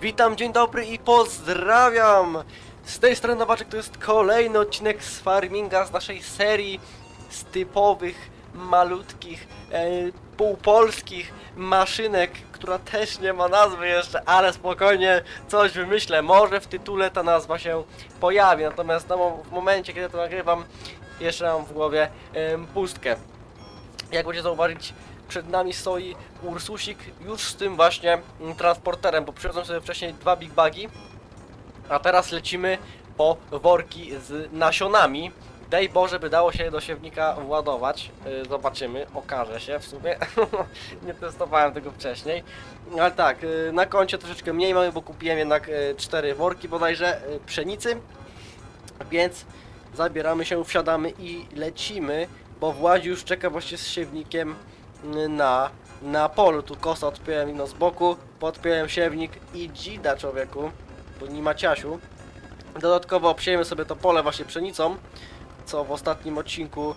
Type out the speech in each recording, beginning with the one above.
Witam, dzień dobry i pozdrawiam! Z tej strony Nowaczek to jest kolejny odcinek z Farminga z naszej serii z typowych, malutkich, e, półpolskich maszynek, która też nie ma nazwy jeszcze, ale spokojnie coś wymyślę. Może w tytule ta nazwa się pojawi, natomiast na mo- w momencie, kiedy to nagrywam, jeszcze mam w głowie em, pustkę. Jak będziecie zauważyć, przed nami stoi Ursusik już z tym właśnie mm, transporterem, bo przywiozłem sobie wcześniej dwa big bagi, a teraz lecimy po worki z nasionami. Daj Boże, by dało się do siewnika władować. Yy, Zobaczymy, okaże się w sumie. Nie testowałem tego wcześniej. Ale tak, yy, na koncie troszeczkę mniej mamy, bo kupiłem jednak yy, cztery worki bodajże pszenicy. Więc zabieramy się, wsiadamy i lecimy, bo Władzi już czeka właśnie z siewnikiem na, na polu. Tu kosa odpiąłem ino z boku, podpiąłem siewnik i dzida człowieku, bo nie ma ciasiu. Dodatkowo obsiejemy sobie to pole właśnie pszenicą, co w ostatnim odcinku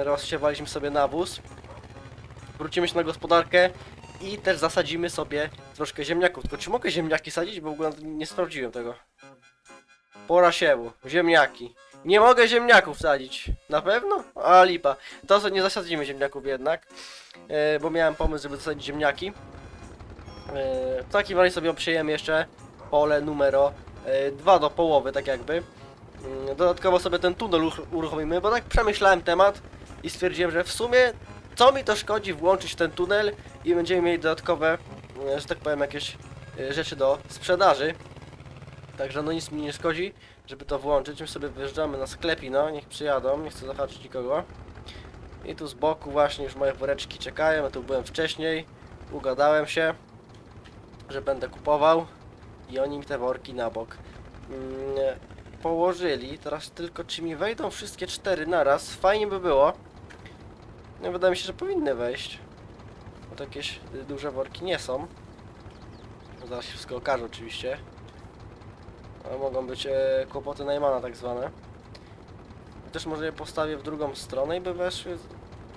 y, rozsiewaliśmy sobie nawóz. Wrócimy się na gospodarkę i też zasadzimy sobie troszkę ziemniaków. Tylko czy mogę ziemniaki sadzić? Bo w ogóle nie sprawdziłem tego. Pora siewu, ziemniaki. Nie mogę ziemniaków sadzić. Na pewno? A lipa. To sobie nie zasadzimy ziemniaków jednak. E, bo miałem pomysł, żeby zasadzić ziemniaki. E, w takim razie sobie obsiejemy jeszcze pole numero 2 do połowy, tak jakby. Mm, Dodatkowo sobie ten tunel uch- uruchomimy, bo tak przemyślałem temat i stwierdziłem, że w sumie co mi to szkodzi włączyć ten tunel i będziemy mieli dodatkowe, e, że tak powiem, jakieś e, rzeczy do sprzedaży. Także no nic mi nie szkodzi, żeby to włączyć. My sobie wyjeżdżamy na sklepino, niech przyjadą, nie chcę zahaczyć nikogo. I tu z boku właśnie już moje woreczki czekają, ja tu byłem wcześniej, ugadałem się, że będę kupował i oni mi te worki na bok mm, położyli. Teraz tylko czy mi wejdą wszystkie cztery naraz, fajnie by było. No wydaje mi się, że powinny wejść. Bo to jakieś y, duże worki nie są. Zaraz się wszystko okaże oczywiście. Mogą być e, kłopoty Najmana tak zwane. Też może je postawię w drugą stronę i by weszły.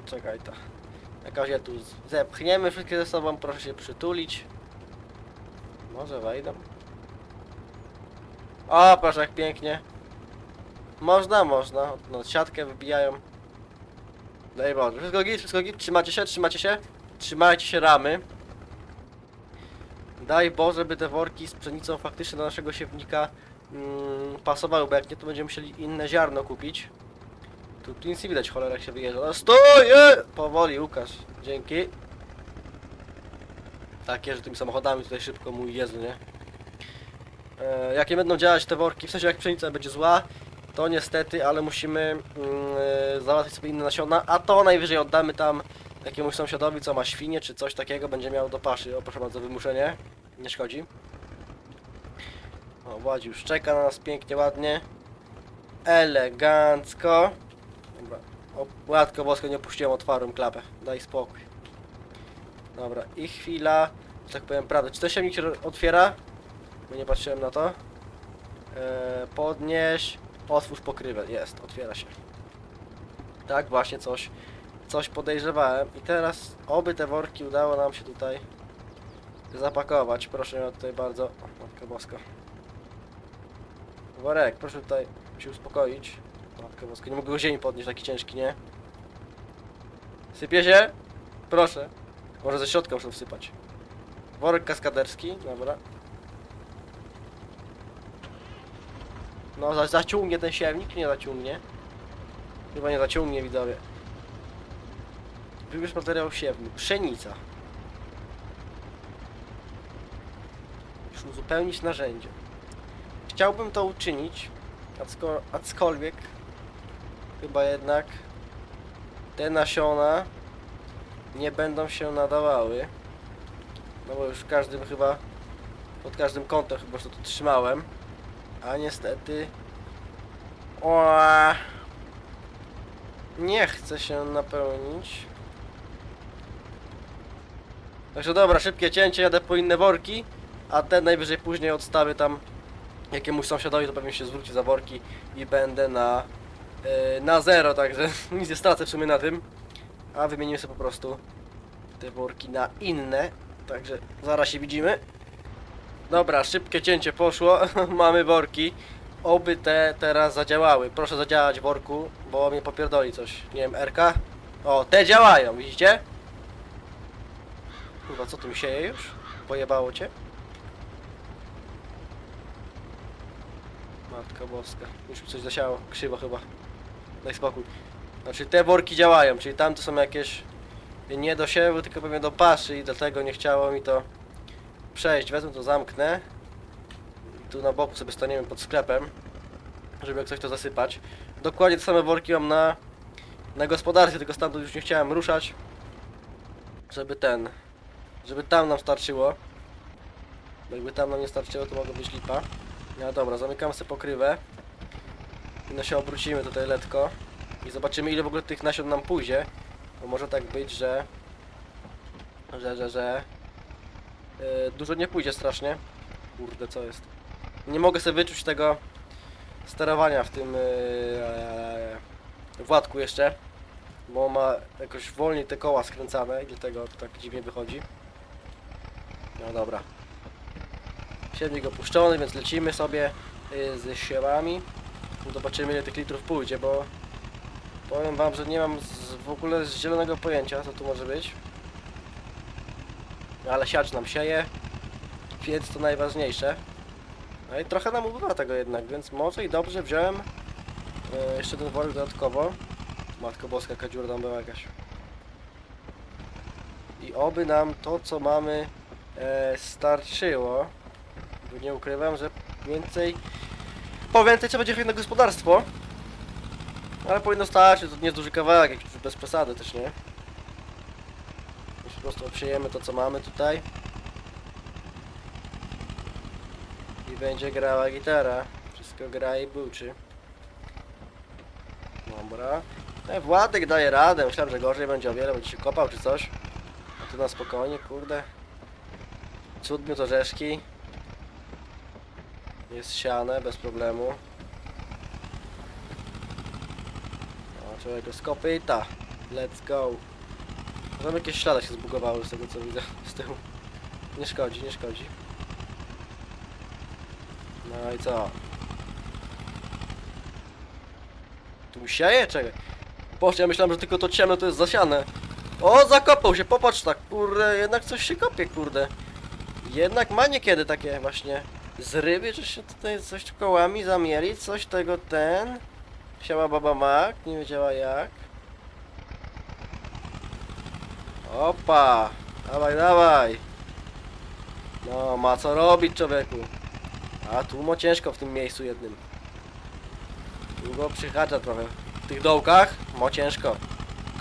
Czekaj ta. Jakaś je tu zepchniemy wszystkie ze sobą, proszę się przytulić. Może wejdą. O, proszę jak pięknie. Można, można. No, siatkę wybijają. Daj Boże. Wszystko git, wszystko git. Trzymacie się, trzymacie się. Trzymajcie się ramy. Daj Boże, by te worki z pszenicą faktycznie do naszego siewnika mm, pasowały, bo jak nie, to będziemy musieli inne ziarno kupić. Tu, tu nic nie widać, cholera, jak się wyjeżdża. No, stoję! Powoli, Łukasz. Dzięki. Tak, jeżdżę tymi samochodami tutaj szybko, mój Jezu, nie? E, jakie będą działać te worki, w sensie jak pszenica będzie zła, to niestety, ale musimy e, załatwić sobie inne nasiona, a to najwyżej oddamy tam jakiemuś sąsiadowi, co ma świnie, czy coś takiego, będzie miał do paszy. O, proszę bardzo, wymuszenie. Nie szkodzi. O, Władzi już czeka na nas pięknie, ładnie. Elegancko. Dobra. O, łatko bosko, nie puściłem, otwarłem klapę. Daj spokój. Dobra, i chwila, że tak powiem prawdę. Czy to się mi się otwiera? Bo nie patrzyłem na to. Eee, podnieś. Otwórz pokrywę. Jest, otwiera się. Tak, właśnie coś coś podejrzewałem i teraz oby te worki udało nam się tutaj zapakować. Proszę mnie tutaj bardzo. O, Matka. Worek, proszę tutaj się uspokoić. Matka Boska, nie mogę go ziemi podnieść, taki ciężki, nie? Sypie się? Proszę. Może ze środka muszę wsypać. Worek kaskaderski, dobra. No, za zaciągnie ten siewnik, nie zaciągnie? Chyba nie zaciągnie, widzowie. Wybierz materiał siewny. Pszenica. Już uzupełnić narzędzie. Chciałbym to uczynić, aczkolwiek chyba jednak te nasiona nie będą się nadawały. No bo już w każdym chyba, pod każdym kątem chyba to trzymałem. A niestety... Oa, nie chce się napełnić. Także dobra, szybkie cięcie, jadę po inne worki, a ten najwyżej później odstawię tam jakiemuś sąsiadowi, to pewnie się zwróci za worki i będę na, yy, na zero, także nic nie stracę w sumie na tym. A wymienimy sobie po prostu te worki na inne, także zaraz się widzimy. Dobra, szybkie cięcie poszło. Mamy worki. Oby te teraz zadziałały. Proszę zadziałać worku, bo mnie popierdoli coś. Nie wiem, RK? O, te działają, widzicie? Chyba co tu mi sieje już? Pojebało cię? Matka boska. Już mi coś zasiało. Krzywo chyba. Daj spokój. Znaczy te worki działają, czyli tam to są jakieś nie do siewu, tylko pewnie do paszy i dlatego nie chciało mi to przejść. Wezmę to zamknę. Tu na boku sobie staniemy pod sklepem, żeby jak coś to zasypać. Dokładnie te same worki mam na, na gospodarstwie, tylko stamtąd już nie chciałem ruszać. Żeby ten, żeby tam nam starczyło. Bo jakby tam nam nie starczyło, to mogło być lipa. No dobra, zamykamy sobie pokrywę. No się obrócimy tutaj letko. I zobaczymy ile w ogóle tych nasion nam pójdzie. Bo może tak być, że... Że, że, że... Yy, dużo nie pójdzie strasznie. Kurde, co jest? Nie mogę sobie wyczuć tego sterowania w tym yy, Władku jeszcze. Bo ma jakoś wolniej te koła skręcane i dlatego tak dziwnie wychodzi. No dobra. Siedmik opuszczony, więc lecimy sobie yy, ze siewami. Zobaczymy ile tych litrów pójdzie, bo powiem wam, że nie mam z, w ogóle z zielonego pojęcia co tu może być. Ale siać nam sieje, więc to najważniejsze. No i trochę nam ubywa tego jednak, więc może i dobrze wziąłem e, jeszcze ten worek dodatkowo. Matko Boska, jaka dziura tam była jakaś. I oby nam to co mamy e, starczyło. Bo nie ukrywam, że więcej... Po więcej trzeba będzie na gospodarstwo. Ale powinno starczyć, to nie jest duży kawałek, jakiś bez przesady też, nie? Po prostu przyjemy to co mamy tutaj. I będzie grała gitara. Wszystko gra i buczy. Dobra. E, Władek daje radę, myślałem, że gorzej będzie o wiele, będzie się kopał czy coś. A tu na spokojnie, kurde. Cud to orzeszki. Jest siane, bez problemu. O, człowiek z kopyta. Let's go. Tam jakieś ślady się zbugowały z tego co widzę z tyłu. Nie szkodzi, nie szkodzi. No i co? Tu sieje? Czekaj. Boże, ja myślałem, że tylko to ciemno to jest zasiane. O, zakopał się, popatrz tak, kurde, jednak coś się kopie, kurde. Jednak ma niekiedy takie właśnie zrywy, że się tutaj coś kołami zamieli, coś tego ten. Siała baba mak, nie wiedziała jak. Opa! Dawaj, dawaj! No, ma co robić człowieku. A tu mo ciężko w tym miejscu jednym. Długo przychadza trochę. W tych dołkach mo ciężko.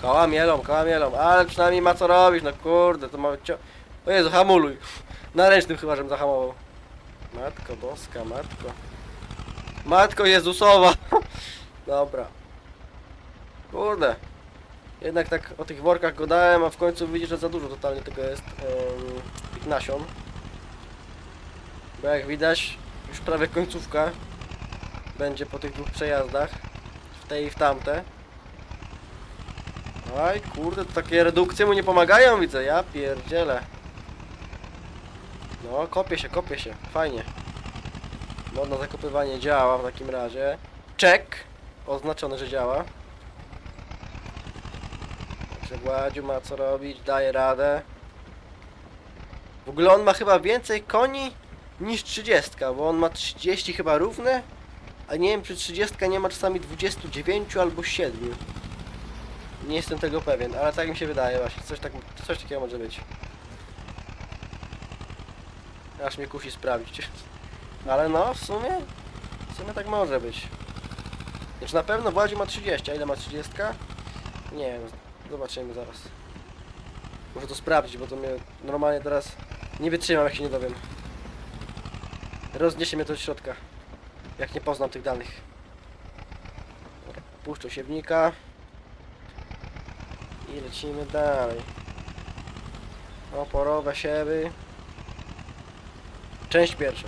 Koła mielą, koła mielą, ale przynajmniej ma co robić, no kurde, to ma. O Jezu, hamuluj. Na ręcznym chyba, żebym zahamował. Matko boska, matko. Matko Jezusowa. Dobra. Kurde. Jednak tak o tych workach gadałem, a w końcu widzisz, że za dużo totalnie tego jest tych nasion. Bo jak widać, już prawie końcówka będzie po tych dwóch przejazdach. W tej i w tamte. Aj, kurde, to takie redukcje mu nie pomagają, widzę. Ja pierdzielę. No, kopie się, kopie się. Fajnie. Modne zakopywanie działa w takim razie. Check. Oznaczone, że działa. Także Władziu ma co robić, daje radę. W ogóle on ma chyba więcej koni niż 30, bo on ma 30 chyba równe, a nie wiem czy 30 nie ma czasami 29 albo 7. Nie jestem tego pewien, ale tak mi się wydaje właśnie, coś, tak, coś takiego może być. Aż mnie kusi sprawdzić. Ale no, w sumie, w sumie tak może być. Znaczy na pewno Władziu ma 30, a ile ma 30? Nie wiem, zobaczymy zaraz. Muszę to sprawdzić, bo to mnie normalnie teraz nie wytrzymam, jak się nie dowiem. Rozniesie mnie to do środka, jak nie poznam tych danych. Puszczę siewnika. I lecimy dalej. Oporowe siewy. Część pierwsza.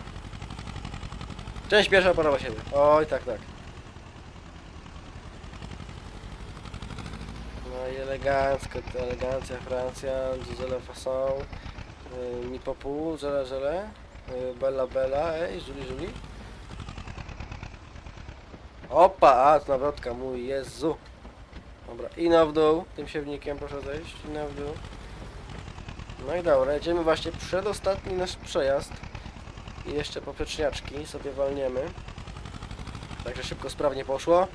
Część pierwsza oporowa siewy. Oj, tak, tak. No i elegancko, elegancja, Francja, Gisele Fasson, yy, mi po pół, żele, żele. Y, Bella, Bella, ej, Żuli, Żuli. Opa, a, to nawrotka, mój Jezu. Dobra, i na w dół, tym siewnikiem proszę zejść, i na w dół. No i dobra, jedziemy właśnie przedostatni nasz przejazd. I jeszcze poprzeczniaczki sobie walniemy. Także szybko, sprawnie poszło.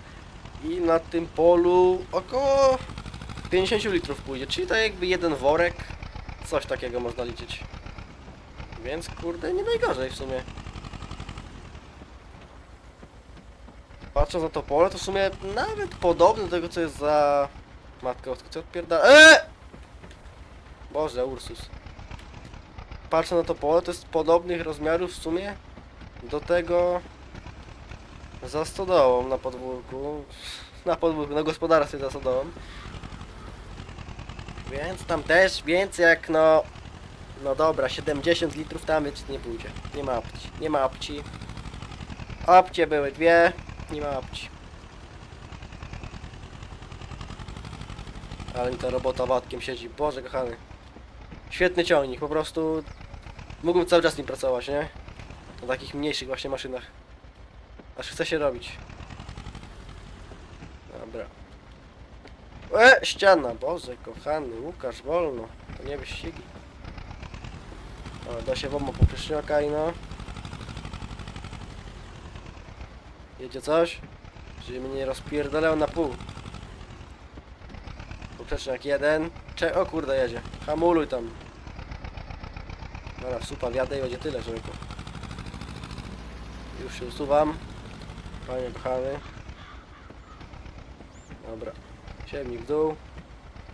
I na tym polu około 50 litrów pójdzie, czyli tak jakby jeden worek. Coś takiego można liczyć. Więc kurde, nie najgorzej w sumie. Patrząc na to pole, to w sumie nawet podobne do tego, co jest za... Matko, co odpierdala... Eee! Boże, Ursus. Patrząc na to pole, to jest podobnych rozmiarów w sumie do tego za stodołą na podwórku. Na podwórku, na gospodarstwie za stodołą. Więc tam też więcej jak no... No dobra, 70 litrów tam być nie pójdzie. Nie ma opcji. Nie ma opcji. Opcie były dwie. Nie ma opcji. Ale mi ta robota wadkiem siedzi. Boże kochany. Świetny ciągnik, po prostu... Mógłbym cały czas nim pracować, nie? Na takich mniejszych właśnie maszynach. Aż chce się robić. Dobra. E, ściana, Boże kochany, Łukasz, wolno. To nie wyścigi. O, da się woma poprzeczniaka i no. Jedzie coś? Żeby mnie nie rozpierdalał na pół. Poprzeczniak jeden. Cze o kurde jedzie. Hamuluj tam. Dobra, super, jadę i będzie tyle, człowieku. Już się usuwam. Panie kochany. Dobra. Siewnik w dół.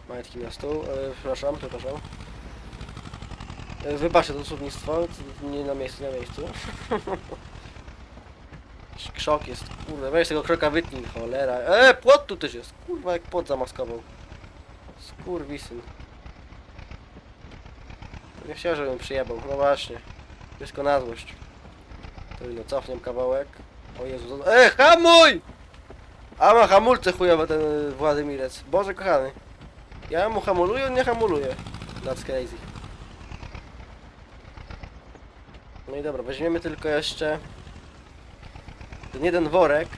Majtki na stół. E, przepraszam, przepraszam. E, wybaczcie to słownictwo. Nie na miejscu, na miejscu. Krzok jest, kurde, weź tego kroka wytnij, cholera. E, płot tu też jest, kurwa, jak płot zamaskował. Skurwisyn. Nie chciałem, żebym przyjebał, no właśnie. Wszystko na złość. To no, cofniem kawałek. O Jezu, e, hamuj! A ma hamulce chujowe ten y, Władimirec. Boże kochany. Ja mu hamuluję, on nie hamuluje. That's crazy. No i dobra, weźmiemy tylko jeszcze ten jeden worek,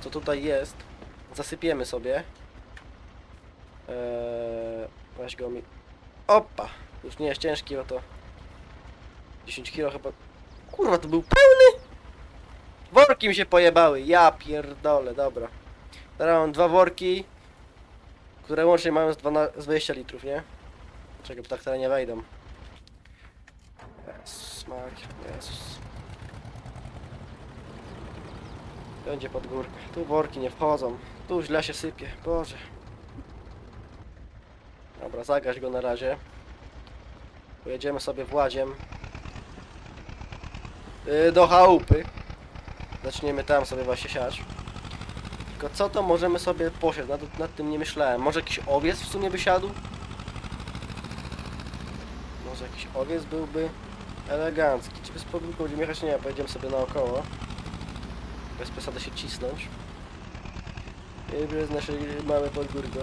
co tutaj jest, zasypiemy sobie. Eee, weź go mi... Opa! Już nie jest ciężki, bo to 10 kilo chyba... Kurwa, to był pełny! Worki mi się pojebały, ja pierdolę, dobra. Teraz mam dwa worki, które łącznie mają z, 12, z 20 litrów, nie? Czego tak teraz nie wejdą. Jezus, Maria, Jezus. Będzie pod górkę. Tu worki nie wchodzą. Tu źle się sypie. Boże. Dobra, zagaś go na razie. Pojedziemy sobie Władziem. Yy, do chałupy. Zaczniemy tam sobie właśnie siać. Tylko co to możemy sobie posiać? Nad, nad tym nie myślałem. Może jakiś owiec w sumie by siadł? Może jakiś owiec byłby elegancki. Czy bez podwórka będziemy jechać? Nie, pojedziemy sobie naokoło. Bez przesady się cisnąć. I przez nasze małe podgórko.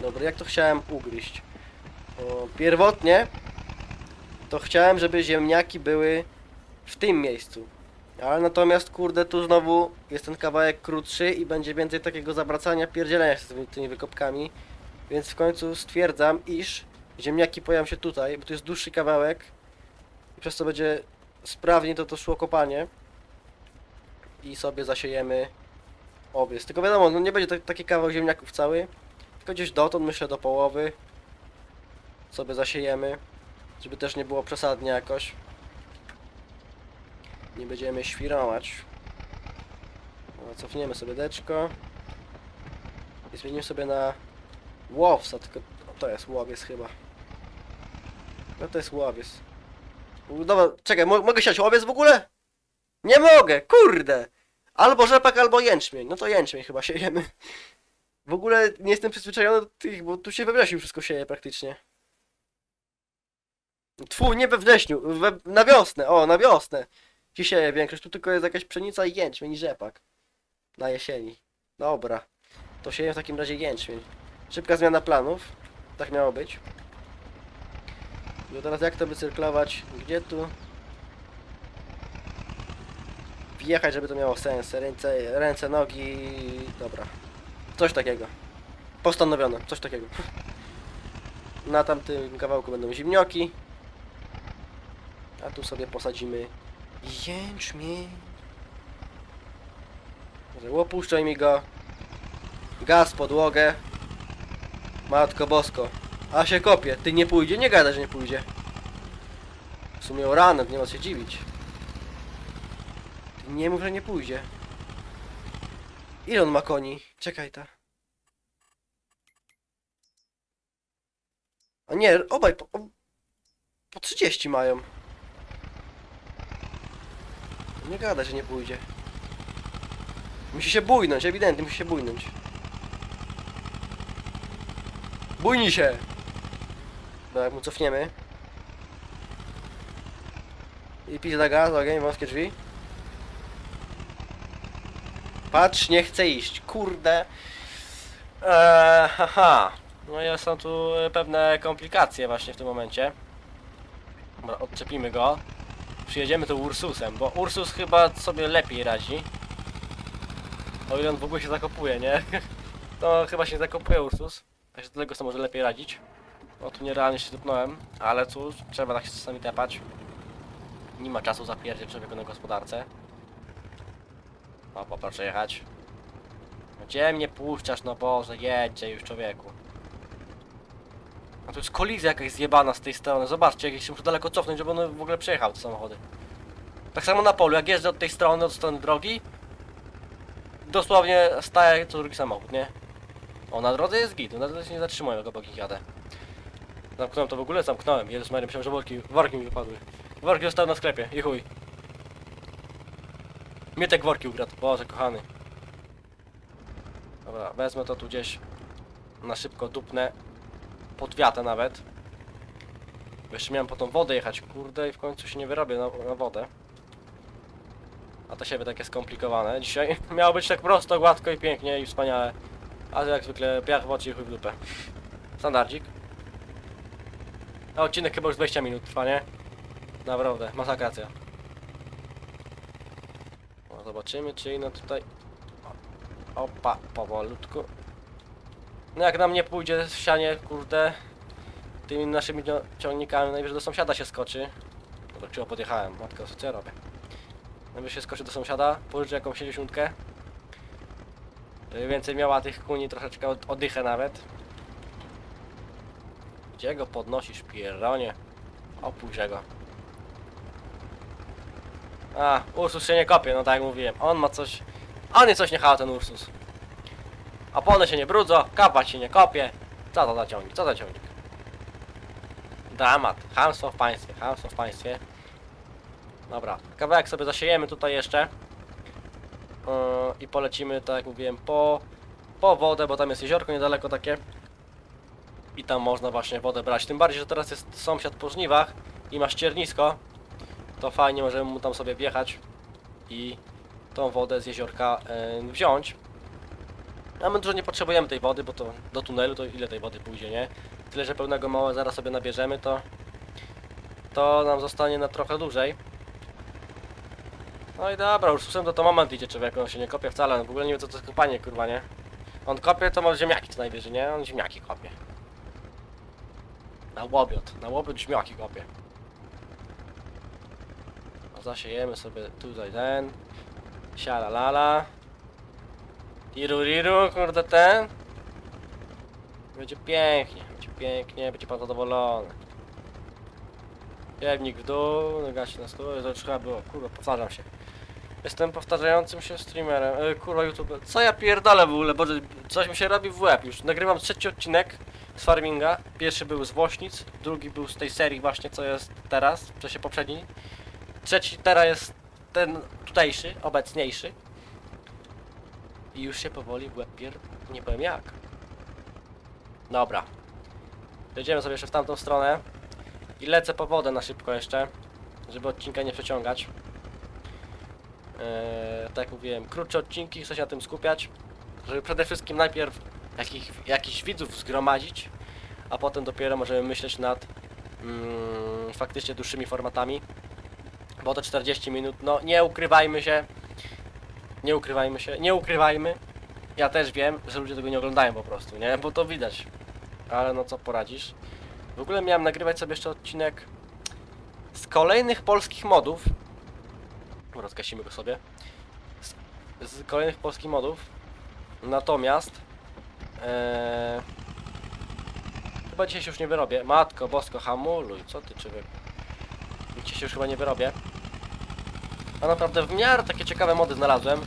Dobra, jak to chciałem ugryźć? O, pierwotnie to chciałem, żeby ziemniaki były w tym miejscu. Ale natomiast, kurde, tu znowu jest ten kawałek krótszy i będzie więcej takiego zawracania, pierdzielenia się z tymi, wykopkami. Więc w końcu stwierdzam, iż ziemniaki pojawią się tutaj, bo to jest dłuższy kawałek. I przez to będzie sprawniej to, to szło kopanie. I sobie zasiejemy owiec. Tylko wiadomo, no nie będzie tak- taki kawał ziemniaków cały. Tylko gdzieś dotąd, myślę, do połowy. Sobie zasiejemy. Żeby też nie było przesadnie jakoś. Nie będziemy świrować. No, cofniemy sobie deczko. I zmienimy sobie na łowca, tylko to jest łowiec chyba. No to jest łowiec. Dobra, czekaj, mo mogę siać łowiec w ogóle? Nie mogę, kurde! Albo rzepak, albo jęczmień. No to jęczmień chyba siejemy. W ogóle nie jestem przyzwyczajony do tych, bo tu się we wszystko sieje praktycznie. Tfu, nie we wrześniu, we, na wiosnę, o, na wiosnę. Sieje większość, tu tylko jest jakaś pszenica i jęczmień i rzepak. Na jesieni. Dobra, to sieję w takim razie jęczmień. Szybka zmiana planów, tak miało być. No teraz jak to wycyrklować? Gdzie tu? Wjechać, żeby to miało sens. Ręce, ręce, nogi... Dobra. Coś takiego. Postanowione. Coś takiego. Na tamtym kawałku będą zimnioki. A tu sobie posadzimy jęczmień. Opuszczaj mi go. Gaz, podłogę. Matko bosko. A się kopie. Ty nie pójdzie? Nie gada, że nie pójdzie. W sumie o rano, nie ma się dziwić. Ty nie mów, że nie pójdzie. Ile on ma koni? Czekaj ta. A nie, obaj po, po 30 mają. Nie gada, że nie pójdzie. Musi się bójnąć, ewidentnie musi się bójnąć. Bójnij się! Jak mu cofniemy. I pizda gaz, ogień, wąskie drzwi. Patrz, nie chce iść, kurde. Eee, haha. No i są tu pewne komplikacje właśnie w tym momencie. Dobra, odczepimy go. Przyjedziemy tu Ursusem, bo Ursus chyba sobie lepiej radzi. O ile on w ogóle się zakopuje, nie? To chyba się zakopuje Ursus. Także dlatego sobie może lepiej radzić. O tu nierealnie się tupnąłem, ale cóż, trzeba tak się czasami tepać. Nie ma czasu zapierdzieć człowieku na gospodarce. O, poproszę jechać. No Gdzie mnie puszczasz, no Boże, jedźcie już człowieku. A tu jest kolizja jakaś zjebana z tej strony, zobaczcie, jak się muszę daleko cofnąć, żeby on w ogóle przejechał te samochody. Tak samo na polu, jak jeżdżę od tej strony, od strony drogi, dosłownie staje co drugi samochód, nie? O, na drodze jest git, na drodze się nie zatrzymują, jak obok nich jadę. Zamknąłem to w ogóle, zamknąłem. Jezus Maria, myślałem, że worki, worki mi wypadły. Worki zostały na sklepie, i chuj. Mietek worki ukradł, Boże kochany. Dobra, wezmę to tu gdzieś na szybko dupnę. Pod wiatę nawet. Bo jeszcze miałem po tą wodę jechać, kurde, i w końcu się nie wyrobię na, na wodę. A to siebie takie skomplikowane. Dzisiaj miało być tak prosto, gładko i pięknie i wspaniale. Ale jak zwykle piach w oczy i chuj w dupę. Standardzik. A odcinek chyba już 20 minut trwa, nie? Naprawdę, masakracja. No, zobaczymy, czy inno tutaj... Opa, powolutku. No jak nam nie pójdzie w sianie, kurde, tymi naszymi ciągnikami, najwyżej do sąsiada się skoczy. Dobra, krzywo podjechałem, matko, co ja robię? Najwyżej się skoczy do sąsiada, pożyczy jakąś 60 żeby więcej miała tych kuni, troszeczkę od, oddychę nawet. Gdzie go podnosisz, pierronie? Opuść go. A, Ursus się nie kopie, no tak jak mówiłem. On ma coś... On jest coś nie chała, ten Ursus. Opony się nie brudzą, kapać się nie kopie. Co to za ciągnik? Co za ciągnik? Dramat. Hamstwo w państwie, hamstwo w państwie. Dobra, kawałek sobie zasiejemy tutaj jeszcze. Yy, I polecimy, tak jak mówiłem, po, po wodę, bo tam jest jeziorko niedaleko takie. I tam można właśnie wodę brać. Tym bardziej, że teraz jest sąsiad po żniwach i ma ściernisko. To fajnie, możemy mu tam sobie wjechać i tą wodę z jeziorka yy, wziąć. A my dużo nie potrzebujemy tej wody, bo to do tunelu to ile tej wody pójdzie, nie? Tyle, że pełnego małe zaraz sobie nabierzemy, to to nam zostanie na trochę dłużej. No i dobra, Ursusem to to moment idzie człowiek, on się nie kopie wcale, on w ogóle nie wie co to jest kopanie, kurwa, nie? On kopie to może ziemniaki co najwyżej, nie? On ziemniaki kopie. Na łobiot, na łobiot ziemniaki kopie. A zasiejemy sobie tutaj ten. Siala lala. Tiru riru, kurde ten. Będzie pięknie, będzie pięknie, będzie pan zadowolony. Jemnik w dół, noga się na stół, to chyba było, kurwa, powtarzam się. Jestem powtarzającym się streamerem, e, kurwa YouTube. Co ja pierdolę w ogóle, Boże, coś mi się robi w łeb już. Nagrywam trzeci odcinek z Farminga. Pierwszy był z Wośnic, drugi był z tej serii właśnie, co jest teraz, w czasie poprzedniej. Trzeci teraz jest ten tutejszy, obecniejszy. I już się powoli pier... nie powiem jak. Dobra. Jedziemy sobie jeszcze w tamtą stronę. I lecę po wodę na szybko jeszcze, żeby odcinka nie przeciągać. Eee, tak jak mówiłem, krótsze odcinki, chcę się na tym skupiać, żeby przede wszystkim najpierw jakich, jakichś widzów zgromadzić, a potem dopiero możemy myśleć nad mm, faktycznie dłuższymi formatami, bo to 40 minut, no nie ukrywajmy się, nie ukrywajmy się, nie ukrywajmy, ja też wiem, że ludzie tego nie oglądają po prostu, nie, bo to widać, ale no co poradzisz. W ogóle miałem nagrywać sobie jeszcze odcinek z kolejnych polskich modów, Dobra, zgasimy go sobie, z, z kolejnych polskich modów, natomiast Eee... Chyba dzisiaj się już nie wyrobię. Matko bosko, hamuluj. Co ty człowiek? Dzisiaj się już chyba nie wyrobię. A naprawdę w miarę takie ciekawe mody znalazłem.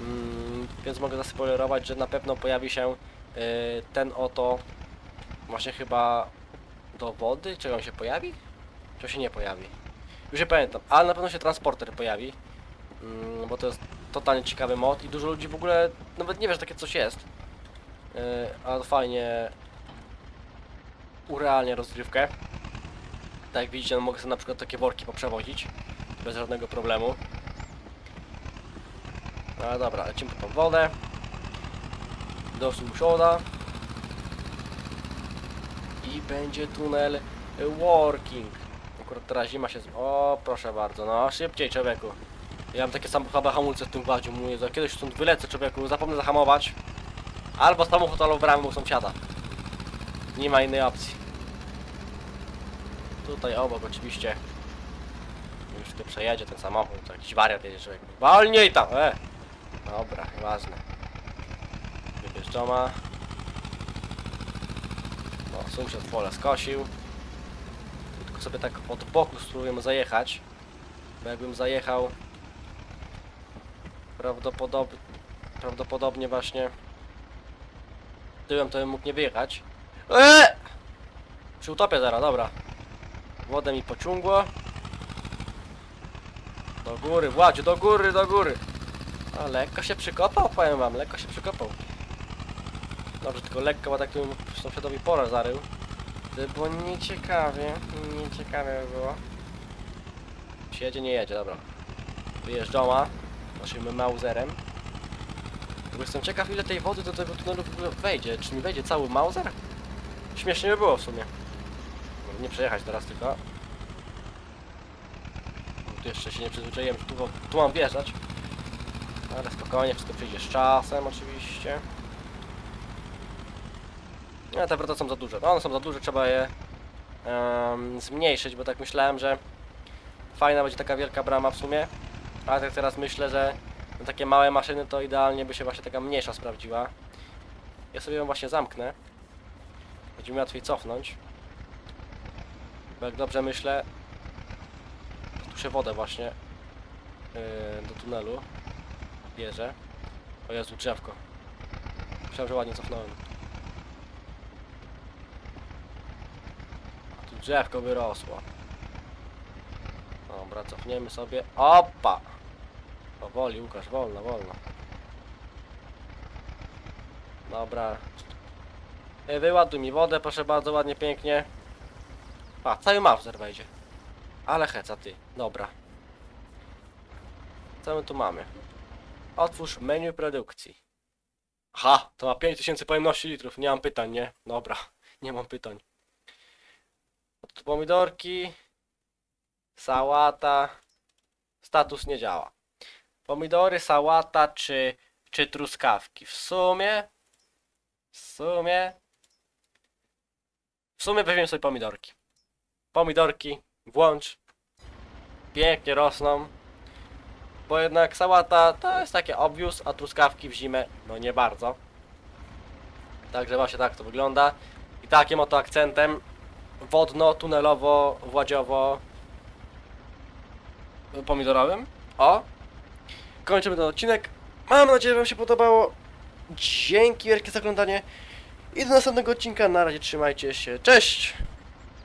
Mm, więc mogę zaspoilerować, że na pewno pojawi się yy, ten oto właśnie chyba do wody. Czy on się pojawi? Czy on się nie pojawi? Już nie pamiętam, ale na pewno się transporter pojawi. Mm, bo to jest totalnie ciekawy mod i dużo ludzi w ogóle nawet nie wie, że takie coś jest. Yy, ale fajnie urealnia rozgrywkę. Tak jak widzicie, no mogę sobie na przykład takie worki poprzewozić bez żadnego problemu. No dobra, lecimy po tą wodę. Do Suszoda. I będzie tunel working. Akurat teraz zima się... O, proszę bardzo, no szybciej człowieku. Ja mam takie sam chyba hamulce w tym gładziu, mówię, za kiedyś stąd wylecę człowieku, zapomnę zahamować. Albo samochód, albo bramę u sąsiada. Nie ma innej opcji. Tutaj obok oczywiście. Już tu przejedzie ten samochód, to jakiś wariat jedzie człowiek. Wolniej tam! E! Dobra, ważne. Wybierz doma. No, sąsiad pole skosił. Tylko sobie tak od boku spróbujemy zajechać. Bo jakbym zajechał... Prawdopodobnie... Prawdopodobnie właśnie tyłem to bym mógł nie wyjechać. Eee! Przy utopię zaraz, dobra. Wodę mi pociągło. Do góry, Władziu, do góry, do góry. A lekko się przykopał, powiem wam, lekko się przykopał. Dobrze, tylko lekko, bo tak tu sąsiadowi porę zarył. To było nieciekawie, nieciekawie by było. Czy jedzie, nie jedzie, dobra. Wyjeżdżoma naszym Mauserem. Bo jestem ciekaw ile tej wody do tego tunelu wejdzie. Czy mi wejdzie cały Mauser? Śmiesznie by było w sumie. Nie przejechać teraz tylko. Tu jeszcze się nie przyzwyczaiłem, że tu, tu mam wjeżdżać. Ale spokojnie, wszystko przyjdzie z czasem oczywiście. Nie, te wrota są za duże. No, one są za duże, trzeba je em, zmniejszyć, bo tak myślałem, że fajna będzie taka wielka brama w sumie. Ale tak teraz myślę, że na takie małe maszyny to idealnie by się właśnie taka mniejsza sprawdziła. Ja sobie ją właśnie zamknę. Będzie mi łatwiej cofnąć. Bo jak dobrze myślę, to tu się wodę właśnie yy, do tunelu bierze. O Jezu, drzewko. Myślałem, że ładnie cofnąłem. Tu drzewko wyrosło. Dobra, cofniemy sobie. Opa! Powoli, Łukasz, wolno, wolno. Dobra. Wyładuj mi wodę, proszę bardzo, ładnie, pięknie. A, cały Mauser wejdzie. Ale heca ty, dobra. Co my tu mamy? Otwórz menu produkcji. Aha, to ma 5000 pojemności litrów, nie mam pytań, nie? Dobra, nie mam pytań. Pomidorki. Sałata. Status nie działa. Pomidory, sałata czy, czy truskawki? W sumie. W sumie. W sumie weźmiemy sobie pomidorki. Pomidorki, włącz. Pięknie rosną. Bo jednak sałata to jest takie obvious, a truskawki w zimę no nie bardzo. Także właśnie tak to wygląda. I takim oto akcentem wodno, tunelowo, władziowo pomidorowym. O, kończymy ten odcinek. Mam nadzieję, że Wam się podobało. Dzięki wielkie za oglądanie. I do następnego odcinka. Na razie trzymajcie się. Cześć!